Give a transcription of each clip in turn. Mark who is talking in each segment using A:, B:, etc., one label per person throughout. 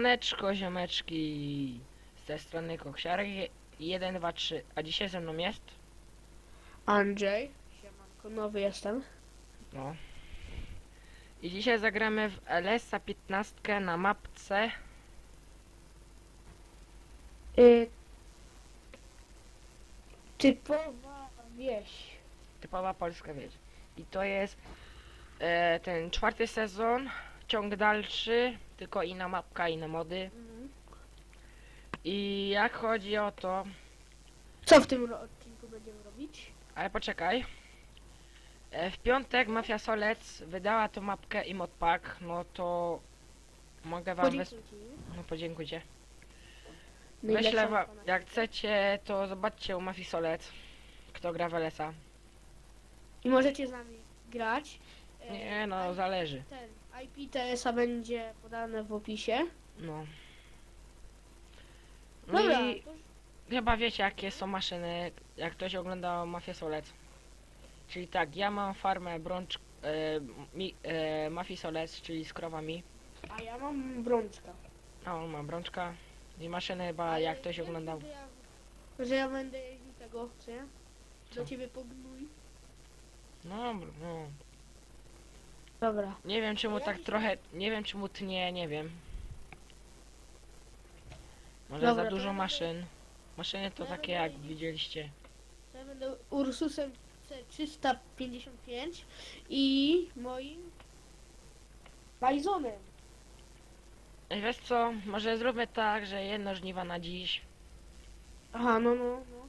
A: Siemaneczko, ziomeczki. Z tej strony Koksiarek 1, 2, 3. A dzisiaj ze mną jest?
B: Andrzej. Siemanko, nowy jestem.
A: No. I dzisiaj zagramy w LSA 15 na mapce.
B: Y... Typowa wieś.
A: Typowa polska wieś. I to jest e, ten czwarty sezon. Ciąg dalszy. Tylko inna mapka, inne mody. I jak chodzi o to...
B: Co w tym ro- odcinku będziemy robić?
A: Ale poczekaj. E, W piątek Mafia Solec wydała tą mapkę i modpack, no to mogę wam wys...
B: Podziękuję ci.
A: No podziękujcie.
B: Najlepsza
A: Wyślę wam,
B: mapa na-
A: jak chcecie, to zobaczcie u Mafii Solec, kto gra w LSA.
B: I możecie z nami grać. E,
A: Nie no, zależy.
B: Ten IP TS-a będzie podane w opisie.
A: No. No
B: Dobra,
A: i
B: to
A: chyba wiecie jakie są maszyny, jak ktoś oglądał Mafię Solec. Czyli tak, ja mam farmę brącz... E, mi, e, Mafii Solec, czyli z krowami.
B: A ja mam brączka.
A: A on ma brączka. I maszyny chyba jak ktoś oglądał.
B: Że ja, że ja będę jeździł tego, co nie?
A: Co?
B: Do ciebie pognój.
A: No, no.
B: Dobra.
A: Nie wiem czemu tak trochę, nie wiem czemu tnie, nie wiem. Może
B: Dobra,
A: za
B: to
A: dużo
B: ja
A: maszyn. Maszyny to takie jak widzieliście.
B: To Ja będę Ursusem C355 i moim Bizonem.
A: Ej, Wiesz co, może zróbmy tak, że jedno żniwa na dziś,
B: Aha, no, no, no.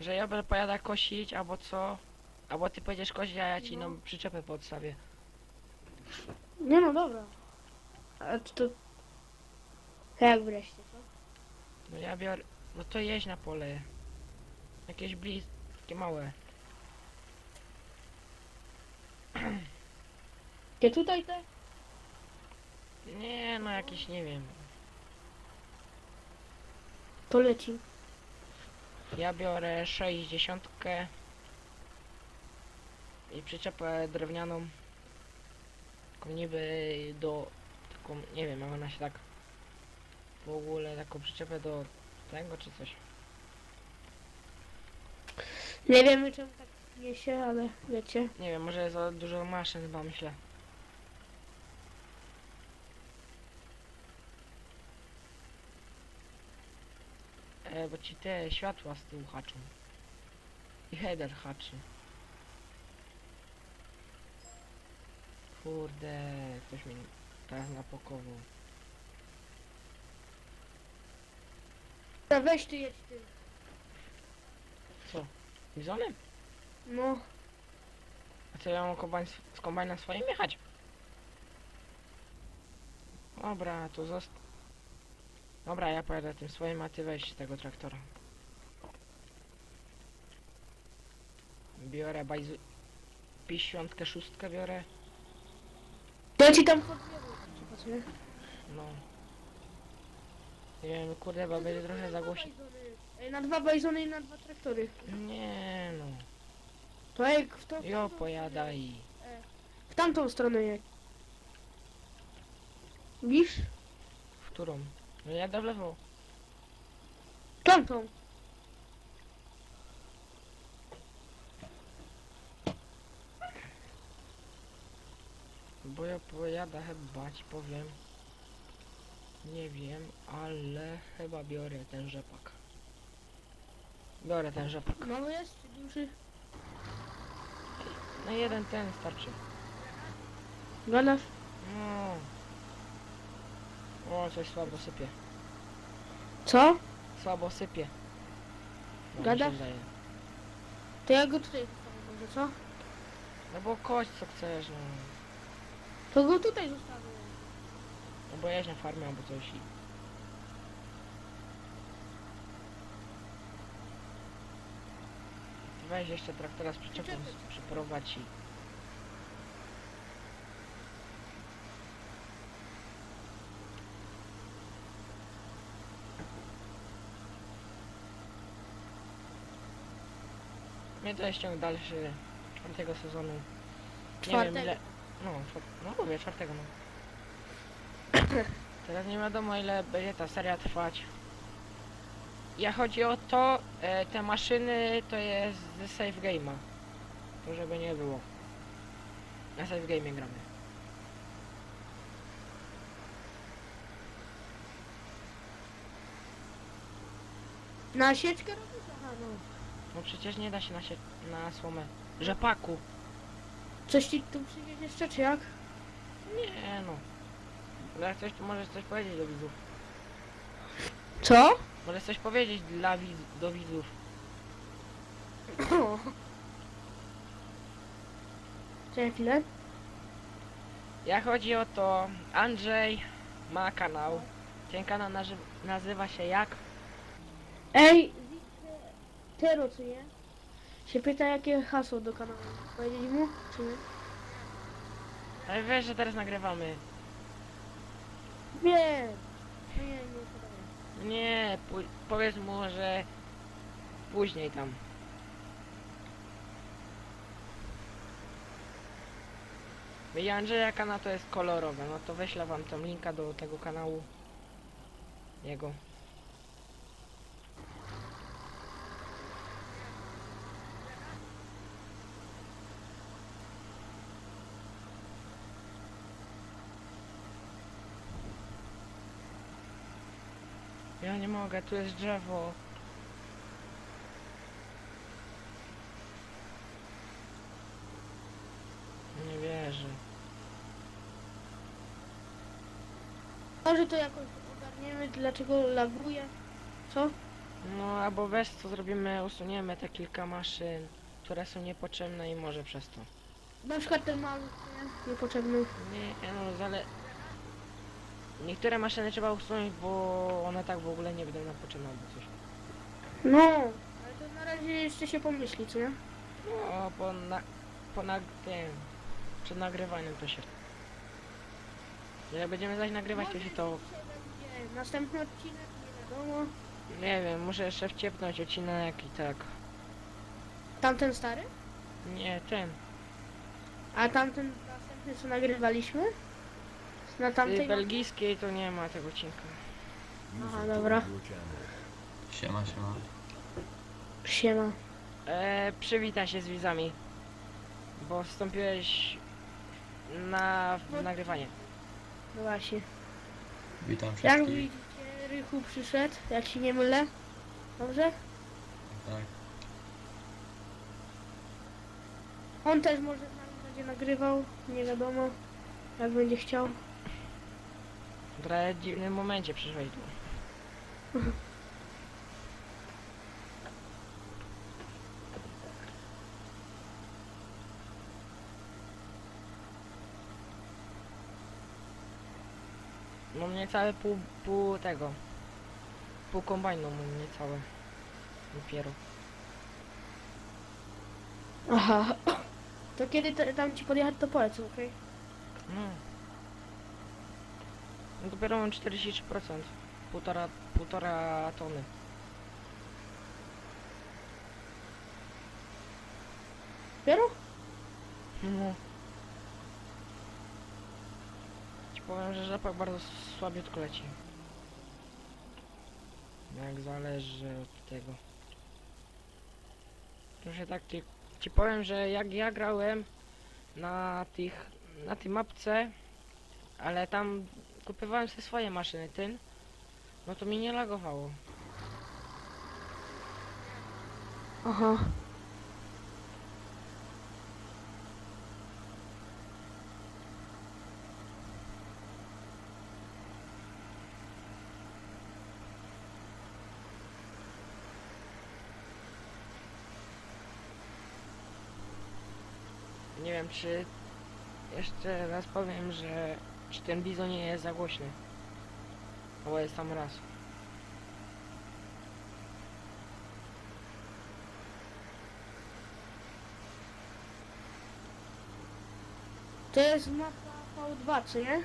A: że ja będę pojada kosić, albo co? Albo ty pojedziesz kosić, a ja ci
B: No.
A: no przyczepę podstawię.
B: Nie no, dobra. A to... to jak wreszcie, co?
A: No ja biorę, no to jeźdź na pole. Jakieś blis, takie małe.
B: Gdzie tutaj te?
A: Nie, no jakieś, nie wiem.
B: To leci.
A: Ja biorę 60 i przyczepę drewnianą. Taką niby do. Taką, nie wiem, jak ona się tak. W ogóle taką przyczepę do tego czy coś.
B: Nie wiemy czemu tak niesie, ale wiecie.
A: Nie wiem, może za dużo maszyn chyba myślę. E, bo ci te światła z tyłu haczą. I header haczy. Kurde, ktoś mi teraz napakował.
B: Dobra, weź ty jedź tym.
A: Co? Bizonem?
B: No.
A: A co ja mam kombajn, z kombajna swoim jechać? Dobra, to zost... Dobra, ja pojadę tym swoim, a ty weź tego traktora. Biorę bajzu... 56 biorę.
B: To ja ci tam.
A: No. Nie wiem, kurde, bo będzie trochę za głośno.
B: Ej, Na dwa bajzony i na dwa traktory.
A: Nie no.
B: To jak w, to,
A: Jo, pojada i...
B: w tamtą stronę jedź. Widzisz?
A: W którą? No jadę w lewo.
B: W Tamtą.
A: Bo ja pojada chyba, ci powiem. Nie wiem, ale chyba biorę ten rzepak. Biorę ten rzepak.
B: Mały jest czy duży?
A: No jeden ten starczy.
B: Gadasz?
A: No. O, coś słabo sypie.
B: Co?
A: Słabo sypie. No, mi
B: Gadasz? To ja go tutaj może, co?
A: No bo kość co chcesz, no.
B: To go tutaj zostawię.
A: No bo jeźdź na farmę albo coś i... Weź jeszcze traktora z przyczepą,
B: Przyczepy.
A: przyprowadź i... Mnie to jest ciąg dalszy czwartego sezonu. Nie wiem
B: Czwartego.
A: ile... No, no mówię czwartego no. Teraz nie wiadomo ile będzie ta seria trwać. Ja chodzi o to, e, te maszyny to jest ze save game'a. To żeby nie było. Na save game'ie gramy.
B: Na sieczkę robisz? Aha, no.
A: No przecież nie da się na, sie na słomę. Rzepaku.
B: Coś ci tu przyjdzie jeszcze, czy jak?
A: Nie no. Jak coś, to możesz coś powiedzieć do widzów.
B: Co?
A: Możesz coś powiedzieć dla widz do widzów.
B: Czekaj chwilę.
A: Jak chodzi o to, Andrzej ma kanał. Ten kanał naży- nazywa się jak?
B: Ej, Tero, czy nie? Się pyta, jakie hasło do kanału. Powiedzieć mu, czy nie?
A: Ale wiesz, że teraz nagrywamy.
B: Wiem. Nie, nie.
A: Nie, pu- powiedz mu, że później tam. I Andrzeja kanał to jest kolorowe, no to wyślę wam tam linka do tego kanału. Jego. Ja nie mogę, tu jest drzewo. Nie wierzę.
B: Może to jakoś ogarniemy, dlaczego laguje. Co?
A: No albo weź co zrobimy, usuniemy te kilka maszyn, które są niepotrzebne i może przez to.
B: Na przykład ten mały, nie? Niepotrzebny.
A: Nie, no ale... Niektóre maszyny trzeba usunąć, bo one tak w ogóle nie będą nam potrzebne albo coś.
B: No, ale to na razie jeszcze się pomyśli, co nie?
A: No, po, na, po nag... tym... Przed nagrywaniem to się... Jak będziemy zaś nagrywać, to się to...
B: Następny odcinek, nie wiadomo.
A: Nie wiem, muszę jeszcze wciepnąć odcinek i tak.
B: Tamten stary?
A: Nie, ten.
B: A tamten następny, co nagrywaliśmy? Na tamtej...
A: Tej belgijskiej to nie ma tego odcinka.
B: Aha, dobra.
C: Siema, siema.
B: Siema.
A: E, przywitaj się z widzami. Bo wstąpiłeś na w nagrywanie.
B: No właśnie.
C: Witam
B: Jak
C: wszystkich.
B: widzicie, Rychu przyszedł, jak się nie mylę. Dobrze?
C: Tak.
B: On też może z nami będzie nagrywał, nie wiadomo. Jak będzie chciał.
A: W dziwnym momencie przyszłeś tu. Mam niecałe pół, pół tego. Pół kombajnu mam niecałe. Dopiero.
B: Aha. To kiedy tam ci podjechać, to powiedz, okej?
A: No. No Dopiero mam 43%. Półtora, półtora tony.
B: Dopiero?
A: No. Ci powiem, że rzepak bardzo słabiutko leci. Jak zależy od tego. Proszę tak ci, ci powiem, że jak ja grałem na tych, na tej mapce, ale tam kupowałem sobie swoje maszyny, ten, no to mi nie lagowało.
B: Aha.
A: Nie wiem, czy jeszcze raz powiem, że czy ten bizon nie jest za głośny. Bo jest tam raz.
B: To jest mapa V2, co nie?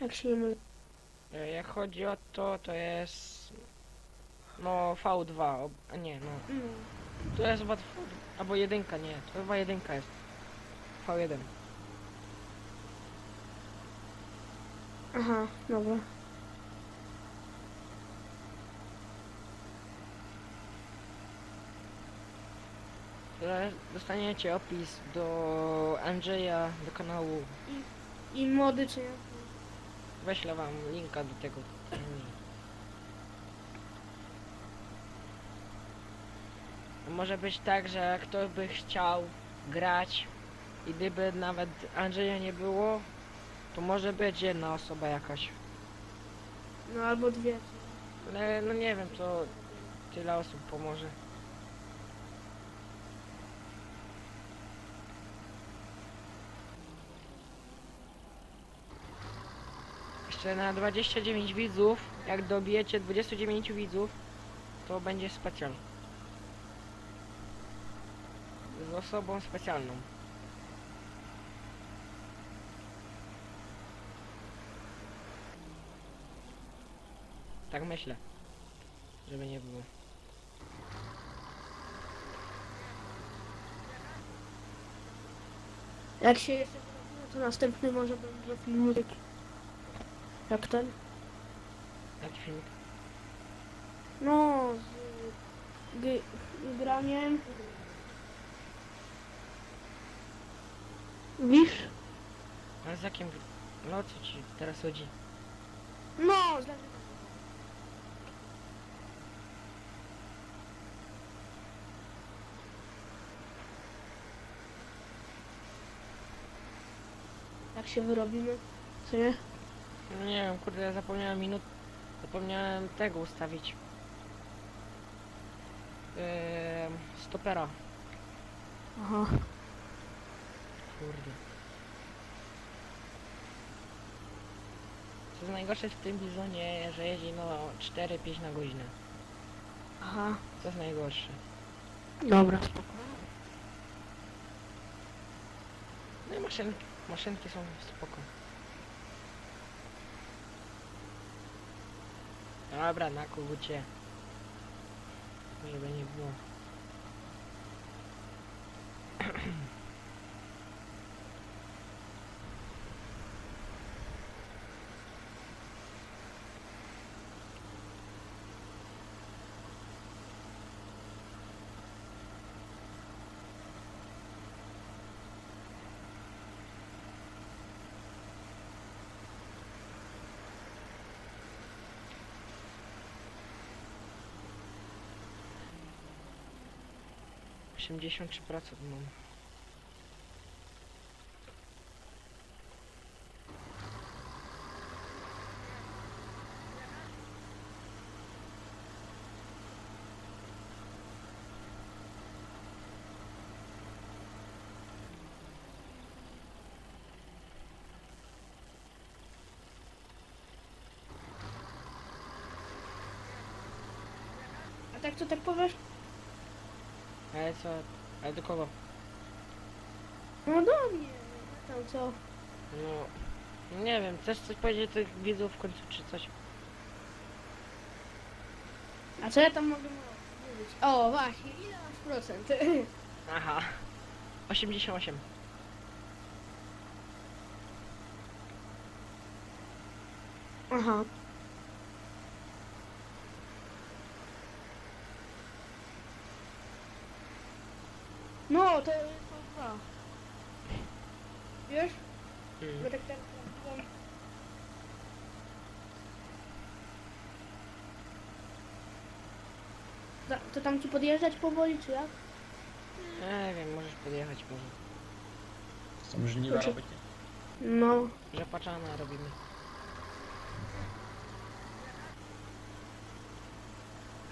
B: Jak się nie mylę.
A: E, Jak chodzi o to, to jest no V2, ob- a nie no,
B: Mm.
A: to jest chyba V, albo jedynka, nie, to chyba jedynka jest. V1.
B: Aha, dobra.
A: Ale dostaniecie opis do Andrzeja, do kanału.
B: I mody czy nie?
A: Weślę wam linka do tego. Może być tak, że kto by chciał grać i gdyby nawet Andrzeja nie było, to może być jedna osoba jakaś.
B: No albo dwie.
A: Ale no nie wiem, to tyle osób pomoże. Jeszcze na 29 widzów, jak dobijecie 29 widzów, to będzie specjal. Z osobą specjalną. Tak myślę. Żeby nie było.
B: Jak się jeszcze zrobimy, to następny może będzie filmik. Jak ten?
A: Jaki filmik?
B: No, z g- graniem. Wisz?
A: Ale z jakim... No co ci teraz chodzi?
B: No, z Jak się wyrobimy? Co nie?
A: No nie wiem, kurde, ja zapomniałem minut... Zapomniałem tego ustawić. Yy, stopera.
B: Aha.
A: Kurde. Co jest najgorsze w tym bizonie, że jeździ no 4-5 na godzinę.
B: Aha.
A: Co jest najgorsze.
B: Dobra, spoko.
A: No i maszyn, maszynki są spoko. Dobra, na kogucie. Żeby nie było. Osiemdziesiąt trzy procent mam.
B: A tak co tak powiesz?
A: Co? Ale do kogo?
B: No do mnie. Tam co?
A: No... Nie wiem, chcesz coś powiedzieć do tych widzów w końcu, czy coś?
B: A co ja tam mogę mówić? O, właśnie, ile masz procent?
A: Aha. 88.
B: Aha. No, to jest to dwa. Wiesz?
A: Mm.
B: Bo tak tak sprawdziłam. Za- To tam ci podjeżdżać powoli, czy jak?
A: Nie wiem, możesz podjechać może.
C: Są żniwa
B: Proszę.
C: robicie?
B: No.
A: Rzepaczana robimy.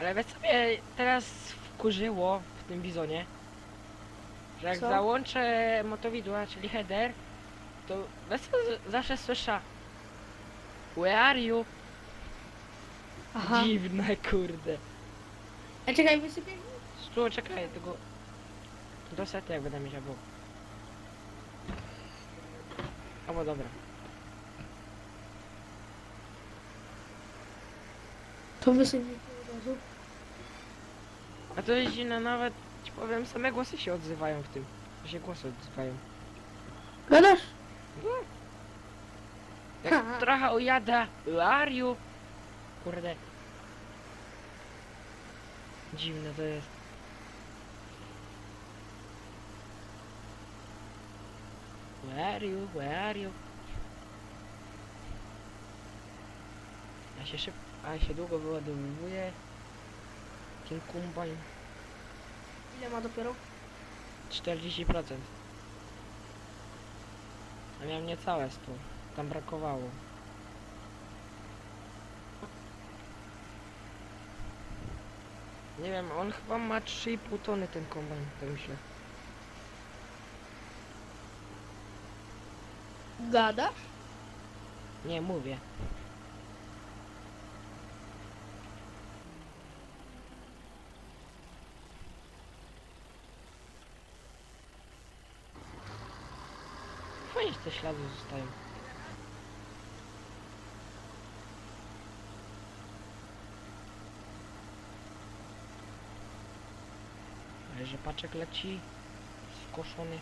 A: Ale wiesz co mnie teraz wkurzyło w tym bizonie? Że jak
B: Co?
A: załączę motowidła, czyli header, to z- zawsze słysza Where are you?
B: Aha.
A: Dziwne kurde.
B: A czekaj, wysypię?
A: Tu czekaj, tego do sety jak będę mieć albo. Albo dobra.
B: To wysypię od razu.
A: A to jest dziwne, nawet ci powiem, same głosy się odzywają w tym. To się głosy odzywają.
B: Gadasz?
A: Jak trochę ujada, Ariu. Kurde. Dziwne to jest. Where are you? Where are you? Ja się szyb... A ja się długo wyładowuje. Ten kombajn.
B: Ile ma dopiero?
A: 40%. A miałem niecałe 100. Tam brakowało. Nie wiem, on chyba ma 3,5 tony ten kombajn, tak myślę.
B: Gadasz?
A: Nie, mówię. Fajnie, że te ślady zostają. Ale że paczek leci skoszony.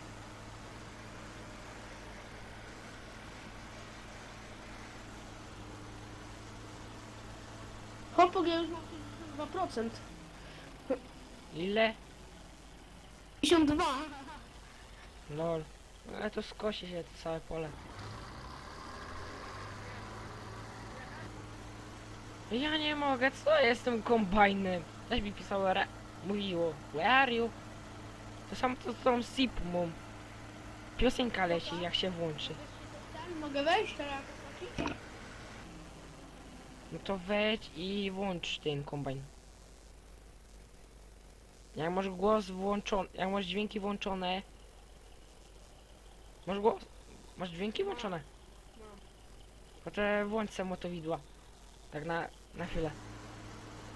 B: Hopog, ja już mam 52%.
A: Ile?
B: 52.
A: Lol. Ale to skosi się to całe pole. Ja nie mogę, co jest z tym kombajnem? Też mi pisało, re... mówiło, where are you? To samo co z tą Sipmą. Piosenka leci, jak się włączy.
B: Mogę wejść teraz?
A: No to wejdź i włącz ten kombajn. Jak masz głos włączony, jak masz dźwięki włączone. Masz głos, masz dźwięki włączone. Potem włącz se motowidła. Tak na, na chwilę.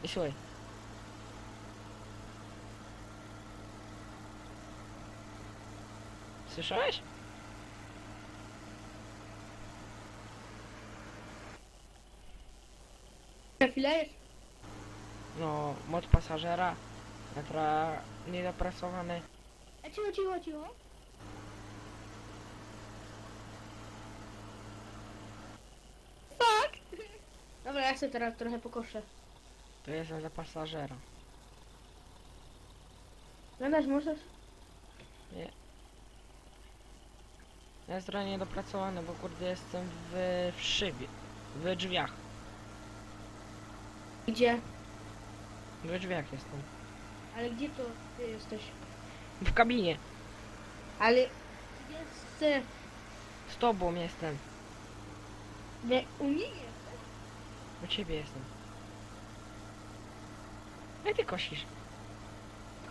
A: I słuchaj. Słyszałeś?
B: Na chwilę jest.
A: No, mod pasażera. Metra niedopracowany.
B: E, cicho, cicho, cicho. Ja sobie teraz trochę pokoszę.
A: To jestem za pasażera.
B: Gadać możesz?
A: Ja jest trochę niedopracowany, bo kurde jestem w, w szybie. W drzwiach.
B: Gdzie?
A: W drzwiach jestem.
B: Ale gdzie to ty jesteś?
A: W kabinie.
B: Ale jest...
A: Z tobą jestem.
B: Nie, u mnie nie.
A: U ciebie jestem. Jak ty kosisz?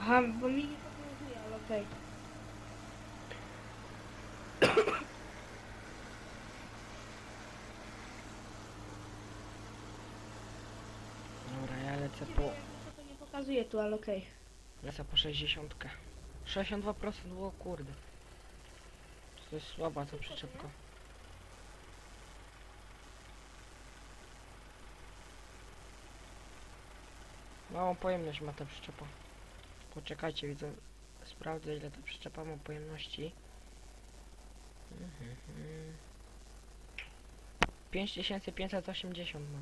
B: Aha, bo mi nie pokazuje, ale okej.
A: Dobra, ja lecę
B: Okay.
A: po...
B: To nie pokazuje tu, ale okej.
A: Lecę po 60. 62% było kurde. To jest słaba ta przyczepka. Małą pojemność ma ta przyczepa. Poczekajcie, widzę. Sprawdzę ile ta przyczepa ma pojemności. Mhm. 5580 ma.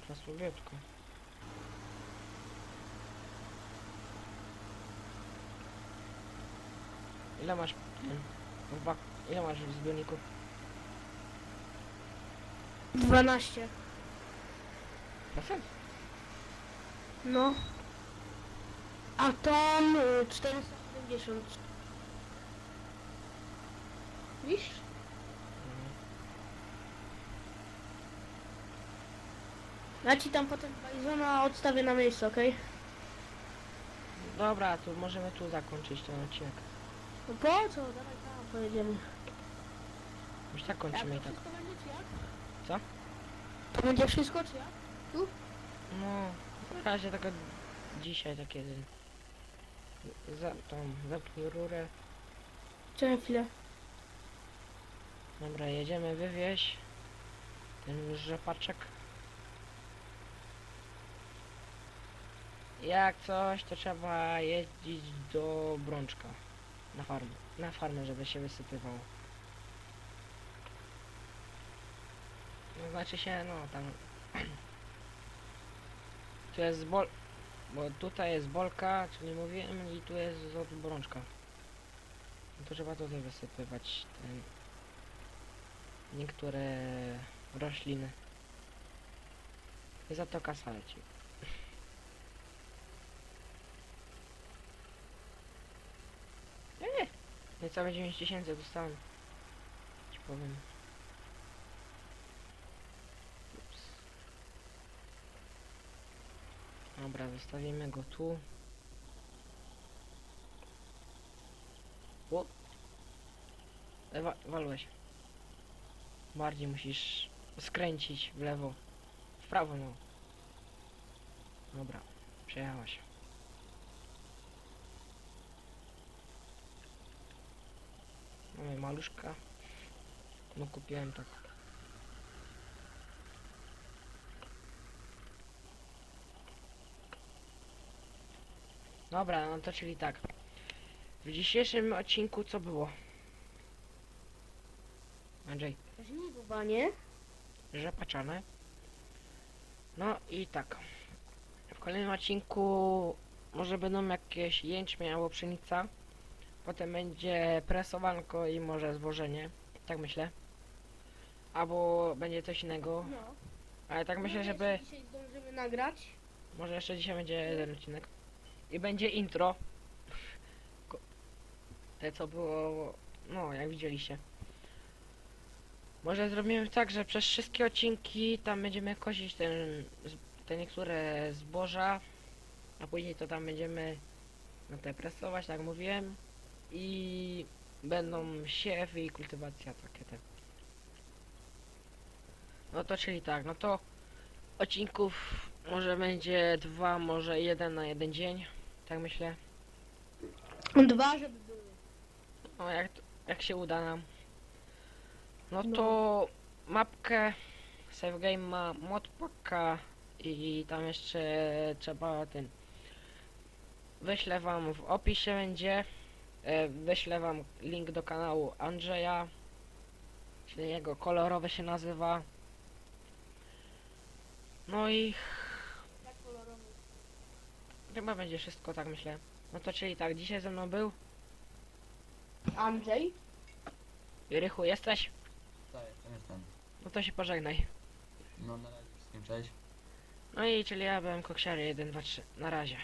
A: Taka słabiutka. Ile masz ile masz w zbiorniku?
B: 12.
A: Procent?
B: No. A tam y, 470. Widzisz? Ja ci tam potem Bajzona odstawię na miejsce, okej?
A: Dobra, to możemy tu zakończyć ten odcinek.
B: No po co? Dawaj tam pojedziemy.
A: Już tak kończymy i tak.
B: wszystko będzie czy jak?
A: Co?
B: To będzie wszystko czy jak?
A: No, na razie tylko dzisiaj takie... Za, tam, zapnij rurę.
B: Czekaj chwilę.
A: Dobra, jedziemy wywieźć ten rzepaczek. Jak coś, to trzeba jeździć do Brączka na farmę. na farmę, żeby się wysypywał. Znaczy się, no tam... Tu jest bol... Bo tutaj jest bolka, czyli mówiłem, i tu jest obrączka. No to trzeba tutaj wysypywać ten... Niektóre rośliny. I za to kasa leci. Eee, niecałe 9 tysięcy dostałem. Ci powiem. Dobra, zostawimy go tu. O! E, wa walłeś. Bardziej musisz skręcić w lewo. W prawo no. Dobra, przejechałaś. Mamy maluszka. No kupiłem tak. Dobra, no to czyli tak. W dzisiejszym odcinku co było? Andrzej,
B: Żniwowanie.
A: rzepaczane. No i tak. W kolejnym odcinku może będą jakieś jęczmień albo pszenica. Potem będzie presowanko i może zwożenie. Tak myślę. Albo będzie coś innego.
B: No.
A: Ale tak myślę,
B: No,
A: żeby...
B: Dzisiaj zdążymy nagrać.
A: Może jeszcze dzisiaj będzie jeden odcinek. I będzie intro. Te co było, no jak widzieliście. Może zrobimy tak, że przez wszystkie odcinki tam będziemy kosić ten, te niektóre zboża, a później to tam będziemy no te presować, tak mówiłem. I będą siew i kultywacja takie te. No to czyli tak, no to odcinków może będzie dwa, może jeden na jeden dzień. Tak myślę.
B: Dwa, żeby były.
A: No jak, jak się uda nam. No
B: No.
A: to mapkę save game ma modpacka i tam jeszcze trzeba ten wyślę wam w opisie będzie e, wyślę wam link do kanału Andrzeja czyli jego kolorowy się nazywa no i. chyba będzie wszystko tak myślę no to czyli tak dzisiaj ze mną był
B: Andrzej.
A: Rychu jesteś?
C: Tak, jestem, jestem.
A: No to się pożegnaj.
C: No na razie wszystkim cześć.
A: No i czyli ja byłem koksiary 1, 2, 3. Na razie.